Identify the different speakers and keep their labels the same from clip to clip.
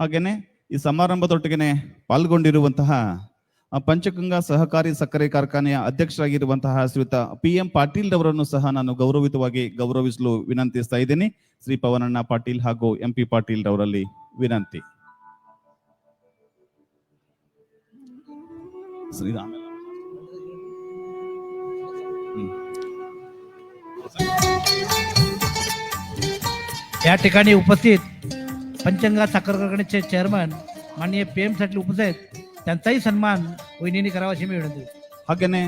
Speaker 1: ಹಾಗೇನೆ ಈ ಸಮಾರಂಭದೊಟ್ಟಿಗೆನೆ ಪಾಲ್ಗೊಂಡಿರುವಂತಹ ಆ, ಪಂಚಗಂಗಾ ಸಹಕಾರಿ ಸಕ್ಕರೆ ಕಾರ್ಖಾನೆಯ ಅಧ್ಯಕ್ಷರಾಗಿರುವಂತಹ ಶ್ರೀಯುತ ಪಿ ಎಂ ಪಾಟೀಲ್ ಅವರನ್ನು ಸಹ ನಾನು ಗೌರವಿತವಾಗಿ ಗೌರವಿಸಲು ವಿನಂತಿಸ್ತಾ ಇದ್ದೀನಿ ಶ್ರೀ ಪವನಣ್ಣ ಪಾಟೀಲ್ ಹಾಗೂ ಎಂ ಪಿ ಪಾಟೀಲ್ ಅವರಲ್ಲಿ ವಿನಂತಿ ಶ್ರೀರಾಮ हम्म.
Speaker 2: या ठिकाणी उपस्थित पंचंगा साखर कारखान्याचे चेअरमन माननीय पी एम साठी उपस्थित आहेत त्यांचाही सन्मान वहिनीने करावा अशी मी विनंती करतो.
Speaker 1: ಹಾಗೇನೆ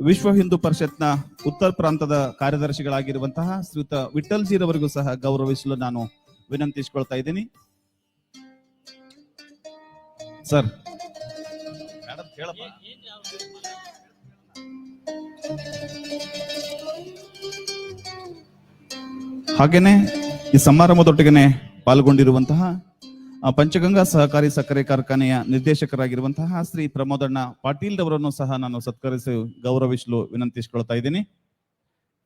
Speaker 1: ವಿಶ್ವ ಹಿಂದೂ ಪರಿಷತ್ನ ಉತ್ತರ ಪ್ರಾಂತದ ಕಾರ್ಯದರ್ಶಿಗಳಾಗಿರುವಂತಹ ಶ್ರೀಯುತ ವಿಠಲ್ ಜೀರವರಿಗೂ ಸಹ ಗೌರವಿಸಲು ನಾನು ವಿನಂತಿಸಿಕೊಳ್ತಾ ಇದ್ದೀನಿ ಸರ್ ಹಾಗೇನೆ ಈ ಸಮಾರಂಭದೊಟ್ಟಿಗೆನೆ ಪಾಲ್ಗೊಂಡಿರುವಂತಹ ಆ, ಪಂಚಗಂಗಾ ಸಹಕಾರಿ ಸಕ್ಕರೆ ಕಾರ್ಖಾನೆಯ ನಿರ್ದೇಶಕರಾಗಿರುವಂತಹ ಶ್ರೀ ಪ್ರಮೋದಣ್ಣ ಪಾಟೀಲ್ ಅವರನ್ನು ಸಹ ನಾನು ಸತ್ಕರಿಸಿ ಗೌರವಿಸಲು ವಿನಂತಿಸಿಕೊಳ್ತಾ ಇದ್ದೀನಿ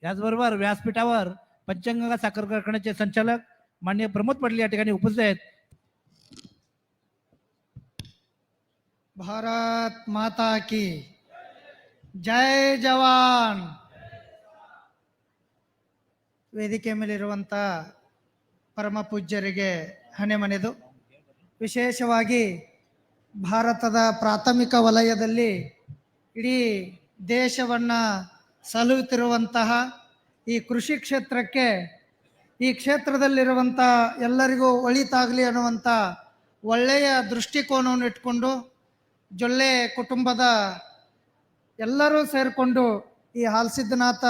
Speaker 2: याचबरोबर व्यासपीठावर पंचगंगा साखर कारखान्याचे संचालक माननीय प्रमोद पाटील या ठिकाणी उपस्थित आहेत
Speaker 3: ಭಾರತ್ ಮಾತಾ ಕಿ ಜೈ ಜವಾನ್ ವೇದಿಕೆ ಮೇಲಿರುವಂಥ ಪರಮ ಪೂಜ್ಯರಿಗೆ ಹಣೆ ಮನೆದು ವಿಶೇಷವಾಗಿ ಭಾರತದ ಪ್ರಾಥಮಿಕ ವಲಯದಲ್ಲಿ ಇಡೀ ದೇಶವನ್ನು ಸಲುಹುತ್ತಿರುವಂತಹ ಈ ಕೃಷಿ ಕ್ಷೇತ್ರಕ್ಕೆ ಈ ಕ್ಷೇತ್ರದಲ್ಲಿರುವಂಥ ಎಲ್ಲರಿಗೂ ಒಳಿತಾಗಲಿ ಅನ್ನುವಂಥ ಒಳ್ಳೆಯ ದೃಷ್ಟಿಕೋನವನ್ನು ಇಟ್ಕೊಂಡು ಜೊಳ್ಳೆ ಕುಟುಂಬದ ಎಲ್ಲರೂ ಸೇರಿಕೊಂಡು ಈ ಹಾಲ್ಸಿದ್ದನಾಥ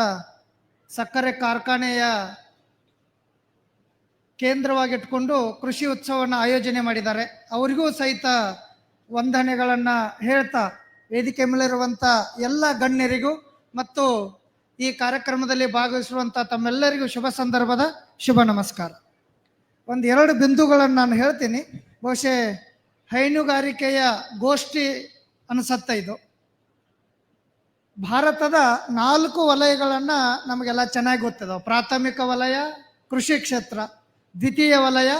Speaker 3: ಸಕ್ಕರೆ ಕಾರ್ಖಾನೆಯ ಕೇಂದ್ರವಾಗಿಟ್ಕೊಂಡು ಕೃಷಿ ಉತ್ಸವವನ್ನು ಆಯೋಜನೆ ಮಾಡಿದ್ದಾರೆ. ಅವರಿಗೂ ಸಹಿತ ವಂದನೆಗಳನ್ನು ಹೇಳ್ತಾ ವೇದಿಕೆ ಮೇಲಿರುವಂಥ ಎಲ್ಲ ಗಣ್ಯರಿಗೂ ಮತ್ತು ಈ ಕಾರ್ಯಕ್ರಮದಲ್ಲಿ ಭಾಗವಹಿಸಿರುವಂಥ ತಮ್ಮೆಲ್ಲರಿಗೂ ಶುಭ ಸಂದರ್ಭದ ಶುಭ ನಮಸ್ಕಾರ. ಒಂದು ಎರಡು ಬಿಂದುಗಳನ್ನು ನಾನು ಹೇಳ್ತೀನಿ. ಬಹುಶಃ ಹೈನುಗಾರಿಕೆಯ ಗೋಷ್ಠಿ ಅನಿಸತ್ತೆ ಇದು. ಭಾರತದ ನಾಲ್ಕು ವಲಯಗಳನ್ನು ನಮಗೆಲ್ಲ ಚೆನ್ನಾಗಿ ಗೊತ್ತಿದಾವೆ. ಪ್ರಾಥಮಿಕ ವಲಯ, ಕೃಷಿ ಕ್ಷೇತ್ರ. ದ್ವಿತೀಯ ವಲಯ,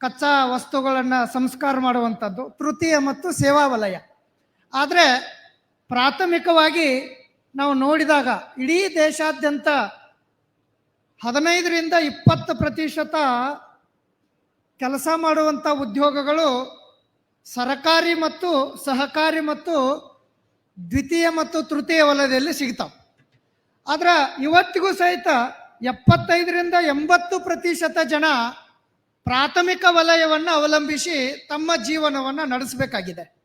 Speaker 3: ಕಚ್ಚಾ ವಸ್ತುಗಳನ್ನು ಸಂಸ್ಕಾರ ಮಾಡುವಂಥದ್ದು, ತೃತೀಯ ಮತ್ತು ಸೇವಾ ವಲಯ. ಆದರೆ ಪ್ರಾಥಮಿಕವಾಗಿ ನಾವು ನೋಡಿದಾಗ ಇಡೀ ದೇಶಾದ್ಯಂತ ಹದಿನೈದರಿಂದ ಇಪ್ಪತ್ತು ಪ್ರತಿಶತ ಕೆಲಸ ಮಾಡುವಂಥ ಉದ್ಯೋಗಗಳು ಸರಕಾರಿ ಮತ್ತು ಸಹಕಾರಿ ಮತ್ತು ದ್ವಿತೀಯ ಮತ್ತು ತೃತೀಯ ವಲಯದಲ್ಲಿ ಸಿಗ್ತಾವೆ. ಆದ್ರೆ ಇವತ್ತಿಗೂ ಸಹಿತ ಎಪ್ಪತ್ತೈದರಿಂದ ಎಂಬತ್ತು ಪ್ರತಿಶತ ಜನ ಪ್ರಾಥಮಿಕ ವಲಯವನ್ನು ಅವಲಂಬಿಸಿ ತಮ್ಮ ಜೀವನವನ್ನು ನಡೆಸಬೇಕಾಗಿದೆ.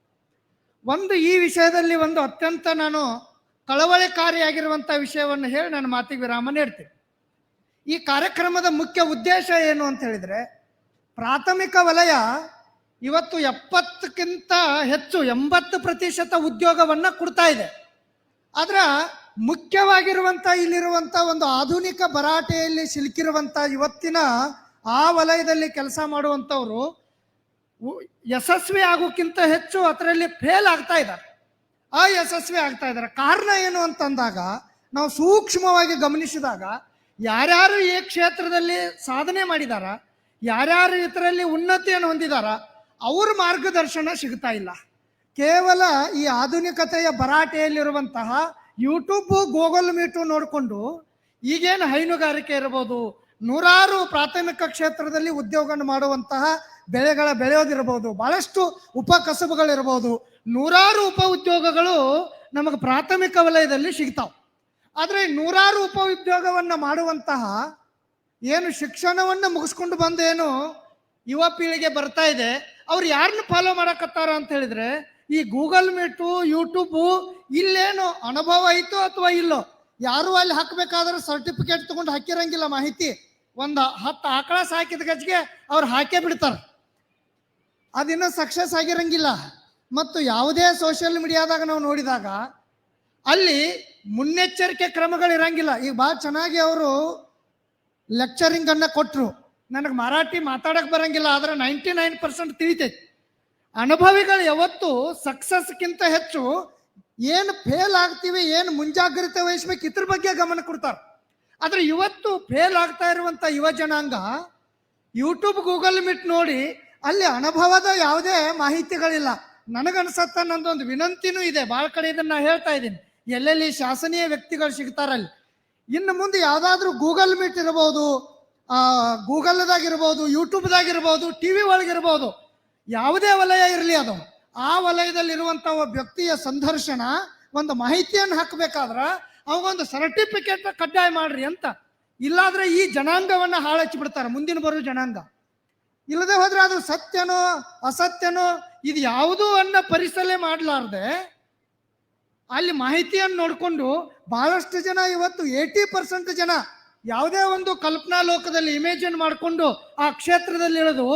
Speaker 3: ಒಂದು ಈ ವಿಷಯದಲ್ಲಿ ಒಂದು ಅತ್ಯಂತ ನಾನು ಕಳವಳಕಾರಿಯಾಗಿರುವಂಥ ವಿಷಯವನ್ನು ಹೇಳಿ ನಾನು ಮಾತಿಗೆ ವಿರಾಮ ನೀಡ್ತೀನಿ. ಈ ಕಾರ್ಯಕ್ರಮದ ಮುಖ್ಯ ಉದ್ದೇಶ ಏನು ಅಂತ ಹೇಳಿದರೆ, ಪ್ರಾಥಮಿಕ ವಲಯ ಇವತ್ತು ಎಪ್ಪತ್ತಕ್ಕಿಂತ ಹೆಚ್ಚು ಎಂಬತ್ತು ಪ್ರತಿಶತ ಉದ್ಯೋಗವನ್ನು ಕೊಡ್ತಾ ಇದೆ. ಆದ್ರೆ ಮುಖ್ಯವಾಗಿರುವಂಥ ಇಲ್ಲಿರುವಂಥ ಒಂದು ಆಧುನಿಕ ಭರಾಟೆಯಲ್ಲಿ ಸಿಲುಕಿರುವಂಥ ಇವತ್ತಿನ ಆ ವಲಯದಲ್ಲಿ ಕೆಲಸ ಮಾಡುವಂಥವ್ರು ಯಶಸ್ವಿ ಆಗೋಕ್ಕಿಂತ ಹೆಚ್ಚು ಅದರಲ್ಲಿ ಫೇಲ್ ಆಗ್ತಾ ಇದ್ದಾರೆ. ಅಯಶಸ್ವಿ ಆಗ್ತಾ ಇದ್ದಾರೆ. ಕಾರಣ ಏನು ಅಂತಂದಾಗ, ನಾವು ಸೂಕ್ಷ್ಮವಾಗಿ ಗಮನಿಸಿದಾಗ, ಯಾರ್ಯಾರು ಈ ಕ್ಷೇತ್ರದಲ್ಲಿ ಸಾಧನೆ ಮಾಡಿದಾರ, ಯಾರ್ಯಾರು ಇದರಲ್ಲಿ ಉನ್ನತಿಯನ್ನು ಹೊಂದಿದಾರ, ಅವ್ರ ಮಾರ್ಗದರ್ಶನ ಸಿಗ್ತಾ ಇಲ್ಲ. ಕೇವಲ ಈ ಆಧುನಿಕತೆಯ ಭರಾಟೆಯಲ್ಲಿರುವಂತಹ ಯೂಟ್ಯೂಬ್ ಗೂಗಲ್ ಮೀಟು ನೋಡಿಕೊಂಡು ಈಗೇನು ಹೈನುಗಾರಿಕೆ ಇರ್ಬೋದು, ನೂರಾರು ಪ್ರಾಥಮಿಕ ಕ್ಷೇತ್ರದಲ್ಲಿ ಉದ್ಯೋಗ ಮಾಡುವಂತಹ ಬೆಳೆಗಳ ಬೆಳೆಯೋದಿರ್ಬೋದು, ಬಹಳಷ್ಟು ಉಪಕಸಬುಗಳಿರ್ಬೋದು ನೂರಾರು ಉಪ ಉದ್ಯೋಗಗಳು ನಮಗೆ ಪ್ರಾಥಮಿಕ ವಲಯದಲ್ಲಿ ಸಿಗ್ತಾವೆ. ಆದರೆ ನೂರಾರು ಉಪ ಉದ್ಯೋಗವನ್ನು ಮಾಡುವಂತಹ ಏನು ಶಿಕ್ಷಣವನ್ನು ಮುಗಿಸ್ಕೊಂಡು ಬಂದೇನು ಯುವ ಪೀಳಿಗೆ ಬರ್ತಾ ಇದೆ, ಅವ್ರು ಯಾರನ್ನ ಫಾಲೋ ಮಾಡಕತ್ತಾರ ಅಂತ ಹೇಳಿದ್ರೆ ಈ ಗೂಗಲ್ ಮೀಟು, ಯೂಟ್ಯೂಬು ಇಲ್ಲೇನು ಅನುಭವ ಐತೋ ಅಥವಾ ಇಲ್ಲೋ? ಯಾರು ಅಲ್ಲಿ ಹಾಕಬೇಕಾದ್ರೆ ಸರ್ಟಿಫಿಕೇಟ್ ತಗೊಂಡು ಹಾಕಿರಂಗಿಲ್ಲ ಮಾಹಿತಿ. ಒಂದು ಹತ್ತು ಆಕಳ ಸಾಕಿದ ಗಜ್ಗೆ ಅವ್ರು ಹಾಕೇ ಬಿಡ್ತಾರೆ. ಅದಿನ್ನೂ ಸಕ್ಸಸ್ ಆಗಿರಂಗಿಲ್ಲ. ಮತ್ತು ಯಾವುದೇ ಸೋಷಿಯಲ್ ಮೀಡಿಯಾದಾಗ ನಾವು ನೋಡಿದಾಗ ಅಲ್ಲಿ ಮುನ್ನೆಚ್ಚರಿಕೆ ಕ್ರಮಗಳು ಇರಂಗಿಲ್ಲ. ಈಗ ಭಾಳ ಚೆನ್ನಾಗಿ ಅವರು ಲೆಕ್ಚರಿಂಗ್ ಅನ್ನ ಕೊಟ್ಟರು ನನಗೆ ಮರಾಠಿ ಮಾತಾಡಕ್ ಬರಂಗಿಲ್ಲ, ಆದ್ರೆ ನೈಂಟಿ ನೈನ್ ಪರ್ಸೆಂಟ್ ತಿಳಿತೈತಿ. ಅನುಭವಿಗಳು ಯಾವತ್ತು ಸಕ್ಸಸ್ಗಿಂತ ಹೆಚ್ಚು ಏನು ಫೇಲ್ ಆಗ್ತೀವಿ, ಏನು ಮುಂಜಾಗ್ರತೆ ವಹಿಸ್ಬೇಕು ಇದ್ರ ಬಗ್ಗೆ ಗಮನ ಕೊಡ್ತಾರೆ. ಆದ್ರೆ ಇವತ್ತು ಫೇಲ್ ಆಗ್ತಾ ಇರುವಂತ ಯುವ ಜನಾಂಗ ಯೂಟ್ಯೂಬ್ ಗೂಗಲ್ ಮೀಟ್ ನೋಡಿ ಅಲ್ಲಿ ಅನುಭವದ ಯಾವುದೇ ಮಾಹಿತಿಗಳಿಲ್ಲ. ನನಗನ್ಸತ್ತ ನಂದೊಂದು ವಿನಂತಿನೂ ಇದೆ. ಭಾಳ ಕಡೆ ಇದನ್ನ ಹೇಳ್ತಾ ಇದ್ದೀನಿ. ಎಲ್ಲೆಲ್ಲಿ ಶಾಸನೀಯ ವ್ಯಕ್ತಿಗಳು ಸಿಗ್ತಾರಲ್ಲಿ ಇನ್ನು ಮುಂದೆ ಯಾವುದಾದ್ರೂ ಗೂಗಲ್ ಮೀಟ್ ಇರ್ಬೋದು ಗೂಗಲ್ದಾಗಿರ್ಬೋದು ಯೂಟ್ಯೂಬ್ದಾಗಿರ್ಬೋದು ಟಿ ವಿ ಒಳಗಿರ್ಬೋದು ಯಾವುದೇ ವಲಯ ಇರಲಿ ಅದು. ಆ ವಲಯದಲ್ಲಿರುವಂಥ ಒಬ್ಬ ವ್ಯಕ್ತಿಯ ಸಂದರ್ಶನ ಒಂದು ಮಾಹಿತಿಯನ್ನು ಹಾಕಬೇಕಾದ್ರ ಅವಾಗೊಂದು ಸರ್ಟಿಫಿಕೇಟ್ ಕಡ್ಡಾಯ ಮಾಡ್ರಿ ಅಂತ. ಇಲ್ಲಾದ್ರೆ ಈ ಜನಾಂಗವನ್ನ ಹಾಳಚ್ಚಿ ಬಿಡ್ತಾರೆ, ಮುಂದಿನ ಬರೋ ಜನಾಂಗ. ಇಲ್ಲದೆ ಹೋದ್ರೆ ಅದು ಸತ್ಯನೋ ಅಸತ್ಯನೋ ಇದು ಯಾವುದೂ ಅನ್ನ ಪರಿಸಲೆ ಮಾಡಲಾರ್ದೆ ಅಲ್ಲಿ ಮಾಹಿತಿಯನ್ನು ನೋಡಿಕೊಂಡು ಬಹಳಷ್ಟು ಜನ ಇವತ್ತು ಏಯ್ಟಿ ಪರ್ಸೆಂಟ್ ಜನ ಯಾವುದೇ ಒಂದು ಕಲ್ಪನಾ ಲೋಕದಲ್ಲಿ ಇಮೇಜಿನ್ ಮಾಡಿಕೊಂಡು ಆ ಕ್ಷೇತ್ರದಲ್ಲಿ ಇಳಿದು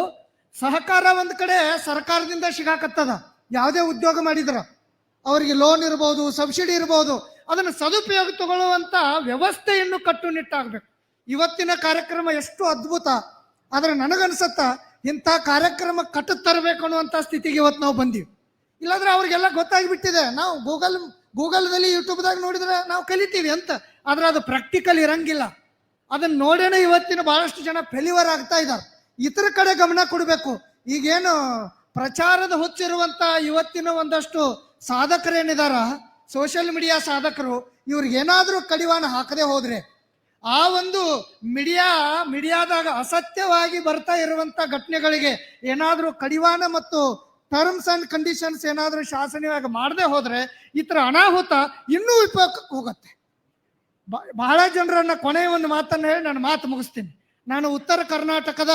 Speaker 3: ಸಹಕಾರ ಒಂದು ಕಡೆ ಸರ್ಕಾರದಿಂದ ಸಿಗಾಕತ್ತದ. ಯಾವುದೇ ಉದ್ಯೋಗ ಮಾಡಿದ್ರ. ಅವರಿಗೆ ಲೋನ್ ಇರ್ಬೋದು ಸಬ್ಸಿಡಿ ಇರ್ಬೋದು, ಅದನ್ನು ಸದುಪಯೋಗ ತಗೊಳ್ಳುವಂತ ವ್ಯವಸ್ಥೆಯನ್ನು ಕಟ್ಟುನಿಟ್ಟಾಗಬೇಕು. ಇವತ್ತಿನ ಕಾರ್ಯಕ್ರಮ ಎಷ್ಟು ಅದ್ಭುತ. ಆದ್ರೆ ನನಗನ್ಸತ್ತ ಇಂಥ ಕಾರ್ಯಕ್ರಮ ಕಟ್ಟು ತರಬೇಕು ಅನ್ನುವಂಥ ಸ್ಥಿತಿಗೆ ಇವತ್ತು ನಾವು ಬಂದೀವಿ. ಇಲ್ಲಾಂದ್ರೆ ಅವ್ರಿಗೆಲ್ಲ ಗೊತ್ತಾಗಿಬಿಟ್ಟಿದೆ. ನಾವು ಗೂಗಲ್ ಗೂಗಲ್ದಲ್ಲಿ ಯೂಟ್ಯೂಬ್ದಾಗ ನೋಡಿದ್ರೆ ನಾವು ಕಲಿತೀವಿ ಅಂತ. ಆದ್ರೆ ಅದು ಪ್ರಾಕ್ಟಿಕಲ್ ಇರಂಗಿಲ್ಲ. ಅದನ್ನ ನೋಡೇನೆ ಇವತ್ತಿನ ಬಹಳಷ್ಟು ಜನ ಫೆಲಿವರ್ ಆಗ್ತಾ ಇದ್ದಾರೆ. ಇತರ ಕಡೆ ಗಮನ ಕೊಡಬೇಕು. ಈಗೇನು ಪ್ರಚಾರದ ಹುಚ್ಚಿರುವಂತ ಇವತ್ತಿನ ಒಂದಷ್ಟು ಸಾಧಕರೇನಿದಾರ ಸೋಷಿಯಲ್ ಮೀಡಿಯಾ ಸಾಧಕರು, ಇವ್ರಿಗೆ ಏನಾದ್ರೂ ಕಡಿವಾಣ ಹಾಕದೆ ಹೋದ್ರೆ, ಆ ಒಂದು ಮೀಡಿಯಾ ಮೀಡಿಯಾದಾಗ ಅಸತ್ಯವಾಗಿ ಬರ್ತಾ ಇರುವಂತ ಘಟನೆಗಳಿಗೆ ಏನಾದರೂ ಕಡಿವಾಣ ಮತ್ತು ಟರ್ಮ್ಸ್ ಅಂಡ್ ಕಂಡೀಷನ್ಸ್ ಏನಾದರೂ ಶಾಸನವಾಗಿ ಮಾಡದೆ ಹೋದ್ರೆ, ಈ ತರ ಅನಾಹುತ ಇನ್ನೂ ಉಪಯೋಗಕ್ಕೆ ಹೋಗುತ್ತೆ. ಬಹಳ ಜನರನ್ನ ಕೊನೆಯ ಒಂದು ಮಾತನ್ನು ಹೇಳಿ ನಾನು ಮಾತು ಮುಗಿಸ್ತೀನಿ. ನಾನು ಉತ್ತರ ಕರ್ನಾಟಕದ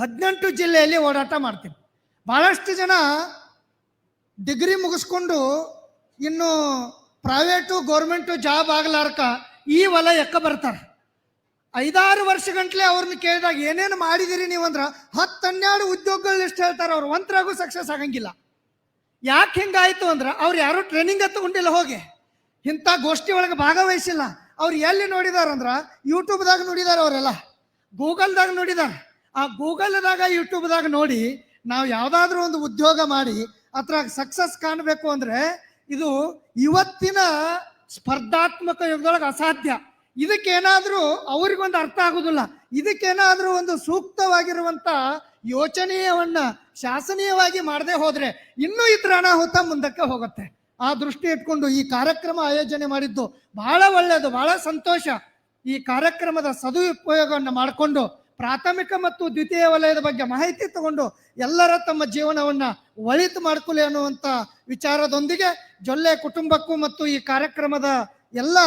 Speaker 3: ಹದಿನೆಂಟು ಜಿಲ್ಲೆಯಲ್ಲಿ ಓಡಾಟ ಮಾಡ್ತೀನಿ. ಬಹಳಷ್ಟು ಜನ ಡಿಗ್ರಿ ಮುಗಿಸ್ಕೊಂಡು ಇನ್ನು ಪ್ರೈವೇಟು ಗೌರ್ಮೆಂಟು ಜಾಬ್ ಆಗ್ಲಾರ್ಕ ಈ ವಲಯಕ್ಕೆ ಬರ್ತಾರೆ. ಐದಾರು ವರ್ಷ ಗಂಟ್ಲೆ ಅವ್ರನ್ನ ಕೇಳಿದಾಗ, ಏನೇನು ಮಾಡಿದಿರಿ ನೀವು ಅಂದ್ರೆ ಹತ್ತು ಹನ್ನೆರಡು ಉದ್ಯೋಗಗಳು ಎಷ್ಟು ಹೇಳ್ತಾರೆ ಅವ್ರು. ಒಂದ್ರಾಗೂ ಸಕ್ಸಸ್ ಆಗಂಗಿಲ್ಲ. ಯಾಕೆ ಹಿಂಗಾಯ್ತು ಅಂದ್ರೆ, ಅವ್ರು ಯಾರು ಟ್ರೈನಿಂಗ್ ತಗೊಂಡಿಲ್ಲ ಹೋಗಿ. ಇಂಥ ಗೋಷ್ಠಿ ಒಳಗೆ ಭಾಗವಹಿಸಿಲ್ಲ. ಅವ್ರು ಎಲ್ಲಿ ನೋಡಿದಾರಂದ್ರ ಯೂಟ್ಯೂಬ್ದಾಗ ನೋಡಿದಾರ ಅವರೆಲ್ಲ. ಗೂಗಲ್ದಾಗ ನೋಡಿದಾರ. ಆ ಗೂಗಲ್ದಾಗ ಯೂಟ್ಯೂಬ್ದಾಗ ನೋಡಿ ನಾವು ಯಾವುದಾದ್ರೂ ಒಂದು ಉದ್ಯೋಗ ಮಾಡಿ ಅದ್ರಾಗ ಸಕ್ಸಸ್ ಕಾಣಬೇಕು ಅಂದ್ರೆ ಇದು ಇವತ್ತಿನ ಸ್ಪರ್ಧಾತ್ಮಕ ಯುಗದೊಳಗೆ ಅಸಾಧ್ಯ. ಇದಕ್ಕೇನಾದ್ರೂ ಅವ್ರಿಗೊಂದು ಅರ್ಥ ಆಗುದಿಲ್ಲ. ಇದಕ್ಕೇನಾದ್ರೂ ಒಂದು ಸೂಕ್ತವಾಗಿರುವಂತ ಯೋಚನೆಯವನ್ನ ಶಾಸನೀಯವಾಗಿ ಮಾಡದೆ ಹೋದ್ರೆ ಇನ್ನೂ ಇದ್ರ ಅನಾಹುತ ಮುಂದಕ್ಕೆ ಹೋಗುತ್ತೆ. ಆ ದೃಷ್ಟಿ ಇಟ್ಕೊಂಡು ಈ ಕಾರ್ಯಕ್ರಮ ಆಯೋಜನೆ ಮಾಡಿದ್ದು ಬಹಳ ಒಳ್ಳೆಯದು ಬಹಳ ಸಂತೋಷ. ಈ ಕಾರ್ಯಕ್ರಮದ ಸದುಪಯೋಗವನ್ನು ಮಾಡಿಕೊಂಡು ಪ್ರಾಥಮಿಕ ಮತ್ತು ದ್ವಿತೀಯ ವಲಯದ ಬಗ್ಗೆ ಮಾಹಿತಿ ತಗೊಂಡು ಎಲ್ಲರ ತಮ್ಮ ಜೀವನವನ್ನ ಒಳಿತು ಮಾಡ್ಕೊಳ್ಳಿ ಅನ್ನುವಂತ ವಿಚಾರದೊಂದಿಗೆ ಜೊಲ್ಲೆ ಕುಟುಂಬಕ್ಕೂ ಮತ್ತು ಈ ಕಾರ್ಯಕ್ರಮದ ಎಲ್ಲ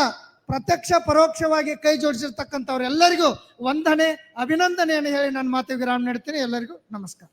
Speaker 3: ಪ್ರತ್ಯಕ್ಷ ಪರೋಕ್ಷವಾಗಿ ಕೈ ಜೋಡಿಸಿರ್ತಕ್ಕಂಥವ್ರೆಲ್ಲರಿಗೂ ವಂದನೆ, ಅಭಿನಂದನೆಯನ್ನು ಹೇಳಿ ನನ್ನ ಮಾತು ವಿರಾಮ ನೀಡ್ತೀನಿ. ಎಲ್ಲರಿಗೂ ನಮಸ್ಕಾರ.